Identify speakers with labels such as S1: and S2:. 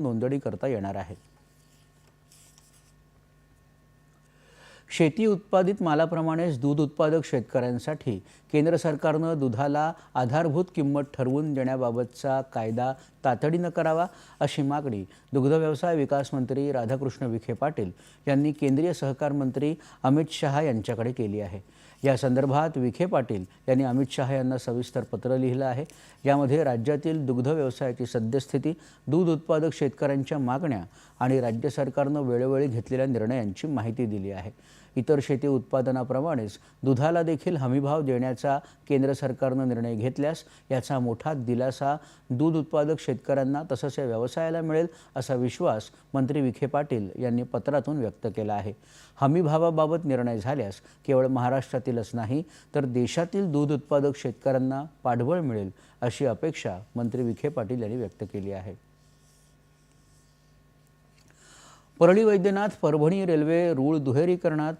S1: नोंदणी करता येणार आहे. शेती उत्पादित मालाप्रमाणेच दूध उत्पादक शेतकऱ्यांसाठी केंद्र सरकारनं दुधाला आधारभूत किंमत ठरवून देण्याबाबतचा कायदा तातडीनं करावा अशी मागणी दुग्ध व्यवसाय विकास मंत्री राधाकृष्ण विखे पाटील यांनी केंद्रीय सहकार मंत्री अमित शहा यांच्याकडे केली आहे. या संदर्भात विखे पाटील यांनी अमित शहा यांना सविस्तर पत्र लिहिलं आहे. यामध्ये राज्यातील दुग्ध व्यवसायाची सद्यस्थिती दूध उत्पादक शेतकऱ्यांच्या मागण्या आणि राज्य सरकारनं वेळोवेळी घेतलेल्या निर्णयांची माहिती दिली आहे. इतर शेती उत्पादनाप्रमाणेच दुधाला देखील हमीभाव देण्याचा केंद्र सरकारनं निर्णय घेतल्यास याचा मोठा दिलासा दूध उत्पादक शेतकऱ्यांना तसंच या व्यवसायाला मिळेल असा विश्वास मंत्री विखे पाटील यांनी पत्रातून व्यक्त केला आहे. हमीभावाबाबत निर्णय झाल्यास केवळ महाराष्ट्रातील महाराष्ट्रातीलच नाही तर देशातील दूध उत्पादक शेतकऱ्यांना पाठबळ मिळेल अशी अपेक्षा मंत्री विखे पाटील यांनी व्यक्त केली आहे. परळी वैद्यनाथ परभणी रेल्वे रूळ दुहेरीकरणात